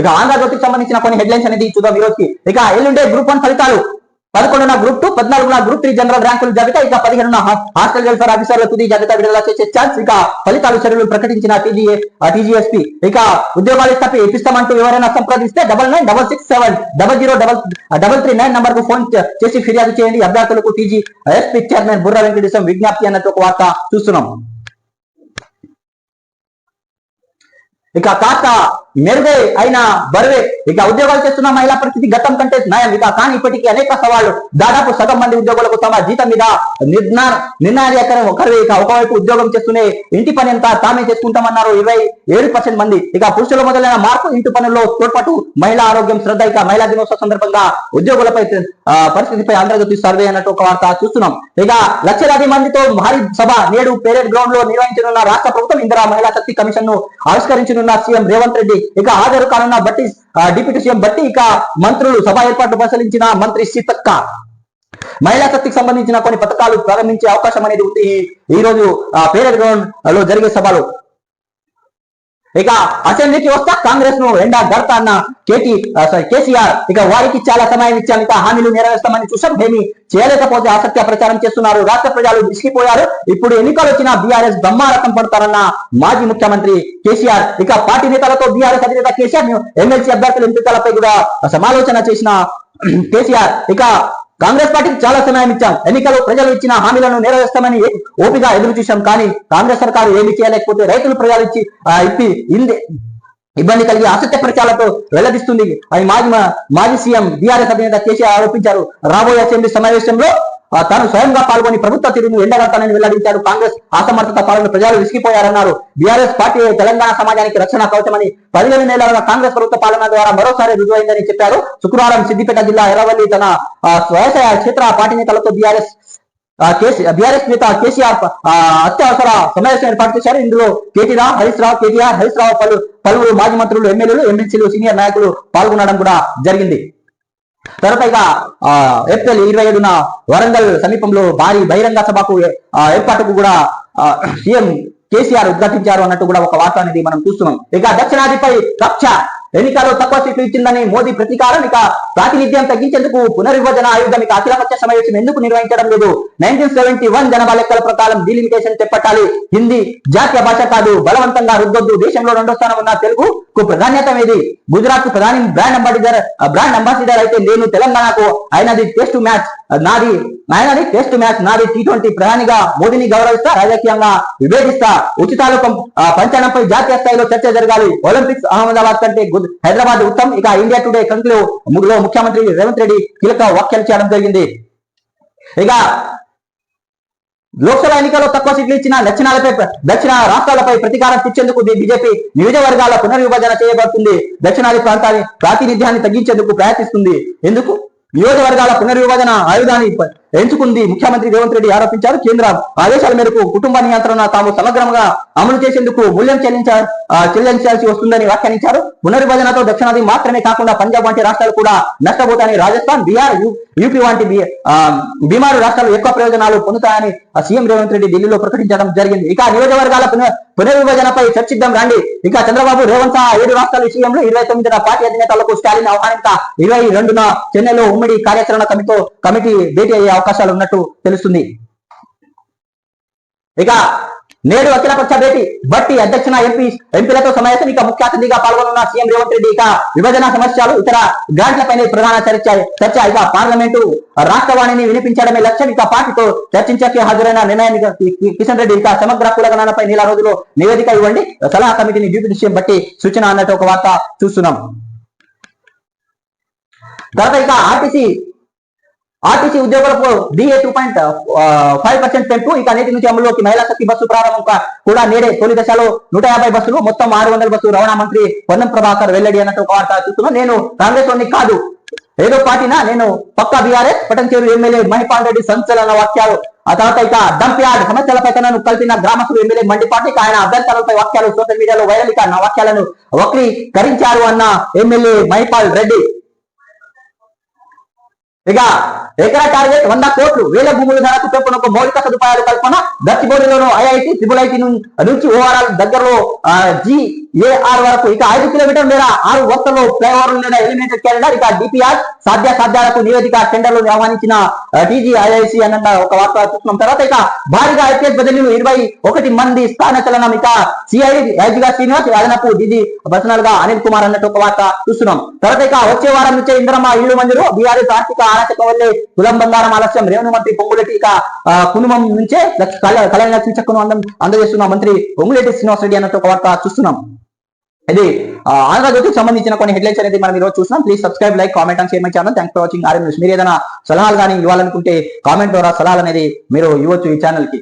ఇక ఆంధ్రజ్యోతికి సంబంధించిన కొన్ని హెడ్లైన్స్ అనేది చూద్దాం ఈ రోజుకి ఇక ఎల్లుండే గ్రూప్ వన్ ఫలితాలు. పదకొండున గ్రూప్ టూ పద్నాలుగున గ్రూప్ త్రీ జనరల్ ర్యాంకులు జాబితా ఇక పదిహేనున హాస్టల్ వెల్ఫేర్ ఆఫీసర్ల తుది జాబితా విడుదల చేసే ఛాన్స్ ఇక ఫలితాలు చర్యలు ప్రకటించిన టీజీఏ టీజీఎస్పీ. ఇక ఉద్యోగాలు తప్పి ఇప్పిస్తామంటూ ఎవరైనా సంప్రదిస్తే double nine double six seven double zero double double three nine నంబర్కు ఫోన్ చేసి ఫిర్యాదు చేయండి. అభ్యర్థులకు టీజీ ఎస్పీ చైర్మన్ బుర్ర వెంకటేశం విజ్ఞప్తి అన్నట్టు ఒక వార్త చూస్తున్నాం. ఇక కాస్త మెరుగై అయిన బరువే. ఇక ఉద్యోగాలు చేస్తున్న మహిళా పరిస్థితి గతం కంటే నయం ఇక కానీ ఇప్పటికీ అనేక సవాళ్ళు. దాదాపు సగం మంది ఉద్యోగులకు తమ జీతం మీద నిర్ణా నిర్ణయాధికారం ఒకరు ఇక ఒకవైపు ఉద్యోగం చేస్తూనే ఇంటి పని ఎంత తామే చేసుకుంటామన్నారు ఇరవై ఏడు పర్సెంట్ మంది. ఇక పురుషుల మొదలైన మార్పు ఇంటి పనుల్లో తోడ్పాటు. మహిళా ఆరోగ్యం శ్రద్ధ. ఇక మహిళా దినోత్సవ సందర్భంగా ఉద్యోగులపై పరిస్థితిపై ఆంధ్రజ్యోతి సర్వే అన్నట్టు ఒక వార్త చూస్తున్నాం. ఇక లక్షలాది మందితో భారీ సభ నేడు పెరేడ్ గ్రౌండ్లో నిర్వహించనున్న రాష్ట్ర ప్రభుత్వం ఇందిరా మహిళా శక్తి కమిషన్ను ఆవిష్కరించనున్న సీఎం రేవంత్ రెడ్డి. ఇక హాజరు కానున్న బట్టి డిప్యూటీ సీఎం బట్టి ఇక మంత్రులు సభ ఏర్పాట్లు పరిశీలించిన మంత్రి సీతక్క. మహిళా శక్తికి సంబంధించిన కొన్ని పథకాలు ప్రారంభించే అవకాశం అనేది ఉంది. ఈ- రోజు పేరెడ్ గ్రౌండ్లో జరిగే సభలో. ఇక అసెంబ్లీకి వస్తా కాంగ్రెస్ను రెండా గడతా అన్న కేటీ సారీ కేసీఆర్. ఇక వారికి చాలా సమయం ఇచ్చాం ఇక హామీలు నెరవేర్స్తామని చూసాం. ఏమి చేయలేకపోతే అసత్య ప్రచారం చేస్తున్నారు. రాష్ట్ర ప్రజలు విసిగిపోయారు. ఇప్పుడు ఎన్నికలు వచ్చిన బీఆర్ఎస్ బ్రహ్మారథం పడతారన్న మాజీ ముఖ్యమంత్రి కేసీఆర్. ఇక పార్టీ నేతలతో బీఆర్ఎస్ అధినేత కేసీఆర్ ఎమ్మెల్సీ అభ్యర్థుల ఎంపికలపై కూడా సమాలోచన చేసిన కేసీఆర్. ఇక కాంగ్రెస్ పార్టీకి చాలా సమయం ఇచ్చాం. ఎన్నికలు ప్రజలు ఇచ్చిన హామీలను నెరవేర్స్తామని ఓపిగా ఎదురు చూసాం కానీ కాంగ్రెస్ సర్కారు ఏమి చేయలేకపోతే రైతులు ప్రజలు ఇచ్చి ఆ, ఇప్పి ఇబ్బంది కలిగి అసత్య ప్రచారాలతో వెల్లడిస్తుంది. అని మాజీ మాజీ సీఎం బీఆర్ఎస్ అధినేత కేసీఆర్ ఆరోపించారు. రాబోయే అసెంబ్లీ సమావేశంలో తాను స్వయంగా పాల్గొని ప్రభుత్వ తీరును ఎండగడతానని వెల్లడించారు కాంగ్రెస్. అసమర్థత పాలన ప్రజలు విసిగిపోయారన్నారు. బీఆర్ఎస్ పార్టీ తెలంగాణ సమాజానికి రక్షణ కవచమని పదిహేను నెలల కాంగ్రెస్ ప్రభుత్వ పాలన ద్వారా మరోసారి రుజువైందని చెప్పారు. శుక్రవారం సిద్దిపేట జిల్లా ఎర్రవల్లి తన ఆ, వ్యవసాయ క్షేత్ర పార్టీ నేతలతో బీఆర్ఎస్ బీఆర్ఎస్ నేత కేసీఆర్ అత్యవసర సమావేశం ఏర్పాటు చేశారు. ఇందులో కేటీఆర్ హరీష్ రావు కేటీఆర్ హరీష్ రావు పలు పలువురు మాజీ మంత్రులు ఎమ్మెల్యేలు ఎమ్మెల్సీలు సీనియర్ నాయకులు పాల్గొనడం కూడా జరిగింది. తర్వాత ఇక ఆ, ఏప్రిల్ ఇరవై ఏడున వరంగల్ సమీపంలో భారీ బహిరంగ సభకు ఏర్పాటుకు కూడా ఆ, సీఎం కేసీఆర్ ఉద్ఘాటించారు అన్నట్టు కూడా ఒక వార్త అనేది మనం చూస్తున్నాం. ఇక దక్షిణాదిపై కక్ష ఎన్నికల్లో తక్కువ సీట్లు ఇచ్చిందని మోదీ ప్రతీకారం ఇక ప్రాతినిధ్యం తగ్గించేందుకు పునర్విభజన ఆయుధం ఇక అఖిలపక్ష సమావేశం ఎందుకు నిర్వహించడం లేదు? నైన్టీన్ సెవెంటీ వన్ జనాభా లెక్కల ప్రకారం డీలిమిటేషన్ చేపట్టాలి. హిందీ జాతీయ భాష కాదు బలవంతంగా రుద్దొద్దు. దేశంలో రెండో స్థానం ఉన్న తెలుగుకు ప్రాధాన్యత ఏది? గుజరాత్ ప్రధాని బ్రాండ్ అంబాసిడర్ బ్రాండ్ అంబాసిడర్ అయితే నేను తెలంగాణకు అయినది టెస్ట్ మ్యాచ్. నాది ఆయనది టెస్ట్ మ్యాచ్ నాది టీ ట్వంటీ ప్రధానిగా మోదీని గౌరవిస్తా రాజకీయంగా విభేదిస్తా ఉచితాలు పంచడంపై జాతీయ స్థాయిలో చర్చ జరగాలి. ఒలింపిక్స్ అహ్మదాబాద్ కంటే హైదరాబాద్ ఉత్తమ్ ఇక ఇండియా టుడే కంక్లేవ్లో ముఖ్యమంత్రి రేవంత్ రెడ్డి కీలక వ్యాఖ్యలు చేయడం జరిగింది. ఇక లోక్సభ ఎన్నికల్లో తక్కువ సీట్లు ఇచ్చిన దక్షిణాలపై దక్షిణ రాష్ట్రాలపై ప్రతీకారం తెచ్చేందుకు బీజేపీ నియోజకవర్గాల పునర్విభజన చేయబడుతుంది. దక్షిణాది ప్రాంతాన్ని ప్రాతినిధ్యాన్ని తగ్గించేందుకు ప్రయత్నిస్తుంది. ఎందుకు? నియోజకవర్గాల పునర్విభజన ఆయుధాన్ని ఎంచుకుంది ముఖ్యమంత్రి రేవంత్ రెడ్డి ఆరోపించారు. కేంద్ర ఆదేశాల మేరకు కుటుంబ నియంత్రణ తాము సమగ్రంగా అమలు చేసేందుకు మూల్యం చెల్లించ చెల్లించాల్సి వస్తుందని వ్యాఖ్యానించారు. పునర్విభజనతో దక్షిణాది మాత్రమే కాకుండా పంజాబ్ వంటి రాష్ట్రాలు కూడా నష్టపోతాయని రాజస్థాన్ బీహార్ యూపీ వంటి బీమారు రాష్ట్రాలు ఎక్కువ ప్రయోజనాలు పొందుతాయని సీఎం రేవంత్ రెడ్డి ఢిల్లీలో ప్రకటించడం జరిగింది. ఇక నియోజకవర్గాల పునర్విభజనపై చర్చిద్దాం రండి. ఇక చంద్రబాబు రేవంత్ ఏడు రాష్ట్రాల విషయంలో ఇరవై తొమ్మిదిన పార్టీ అధినేతలకు స్టాలిన్ ఆహ్వానిత ఇరవై రెండున చెన్నైలో ఉమ్మడి కార్యాచరణ కమిటీతో కమిటీ భేటీ అయ్యే అవకాశాలు ఉన్నట్టు తెలుస్తుంది. ఇక నేడు అఖిల పక్ష భేటీ బట్టి అధ్యక్షన ఎంపీ ఎంపీలతో సమావేశం ఇక ముఖ్య అతిథిగా పాల్గొనున్న సీఎం రేవంత్ రెడ్డి ఇక విభజన సమస్యలు ఇతర గ్రాంట్లపైనే ప్రధాన చర్చ చర్చ ఇక పార్లమెంటు రాష్ట్రవాణిని వినిపించడమే లక్ష్యం ఇక పార్టీతో చర్చించకి హాజరైన నిర్ణయాన్ని కిషన్ రెడ్డి ఇక సమగ్ర కులగణనపై నెల రోజులు నివేదిక ఇవ్వండి. సలహా కమిటీని డ్యూటీ విషయం బట్టి సూచన అన్నట్టు ఒక వార్త చూస్తున్నాం. తర్వాత ఇక ఆర్టీసీ ఆర్టీసీ ఉద్యోగులకు DA two point five percent పెంపు. ఇక నేటి నుంచి అమలులోకి మహిళా శక్తి బస్సు ప్రారంభం కూడా నేడే తొలి దశలో నూట యాభై బస్సులు. మొత్తం ఆరు వందల బస్సులు రవాణా మంత్రి పొన్నం ప్రభాకర్ వెల్లడి అన్నట్టు ఒక వార్త చూస్తున్నాం. నేను కాంగ్రెస్ వాడిని కాదు. ఏదో పార్టీనా? నేను పక్కా బీఆర్ఎస్ పటంచేరు ఎమ్మెల్యే మహిపాల్ రెడ్డి సంచలన వాక్యాలు. ఆ తర్వాత ఇక డంప్ యార్డ్ సమస్యలపై తనను కలిపిన గ్రామస్తులు ఎమ్మెల్యే మండిపాటి. ఆయన అభ్యంతరాలపై వాక్యాలు సోషల్ మీడియాలో వైరల్. ఇక నా వాక్యాలను వక్రీకరించారు అన్న ఎమ్మెల్యే మహిపాల్ రెడ్డి. ఇక ఎకరా టార్గెట్ వంద కోట్లు. వేల భూముల ధరకు చొప్పున ఒక మౌలిక సదుపాయాలు కల్పన గచ్చిబౌలిలోను ఐఐటి ట్రిపుల్ ఐటి నుంచి ఓఆర్ఆర్ దగ్గరలో ఏఆర్ వరకు? ఇక ఐదు కిలోమీటర్ మేర? ఆరు వస్తలో ఫ్లైఓవర్ లేదా ఎలిమినేటెడ్ క్యాలెండర్ ఇక డిపిఆర్ సాధ్య సాధ్యాలకు నివేదిక టెండర్లు ఆహ్వానించిన టీజీ ఐఐసి అన్న ఒక వార్త చూస్తున్నాం. తర్వాత ఇక భారీగా ఐపీఎస్ బదిలీలు ఇరవై ఒకటి మంది స్థాన చలనం. ఇక సిఐ ఐజిగా శ్రీనివాస్ అదనపు డిజి పర్సనల్గా అనిల్ కుమార్ అన్నట్టు ఒక వార్త చూస్తున్నాం. తర్వాత ఇక వచ్చే వారం నుంచే ఇంద్రమ్మ ఇల్లు మందిరు బీఆర్ఎస్ ఆర్థిక ఆరాచకం వల్లే కులం బంగారం ఆలస్యం. రేవణ మంత్రి పొంగులెట్టి ఇక ఆ, కుటుంబం నుంచే లక్ష- కళ్యాణ కళ్యాణ లక్ష్మి అందం అందజేస్తున్న మంత్రి పొంగులెట్టి శ్రీనివాస్ రెడ్డి అన్నట్టు ఒక వార్త చూస్తున్నాం. ఇది ఆ, ఆంధ్రజ్యోతికి సంబంధించిన కొన్ని హెడ్లైన్స్ అనేది మనం ఈరోజు చూసినాం. Please subscribe like comment and share my channel thanks for watching RM news మీరు ఏదైనా సలహాలు కానీ ఇవ్వాలనుకుంటే కామెంట్ ద్వారా సలహాలు అనేది మీరు ఇవ్వచ్చు ఈ ఛానల్కి.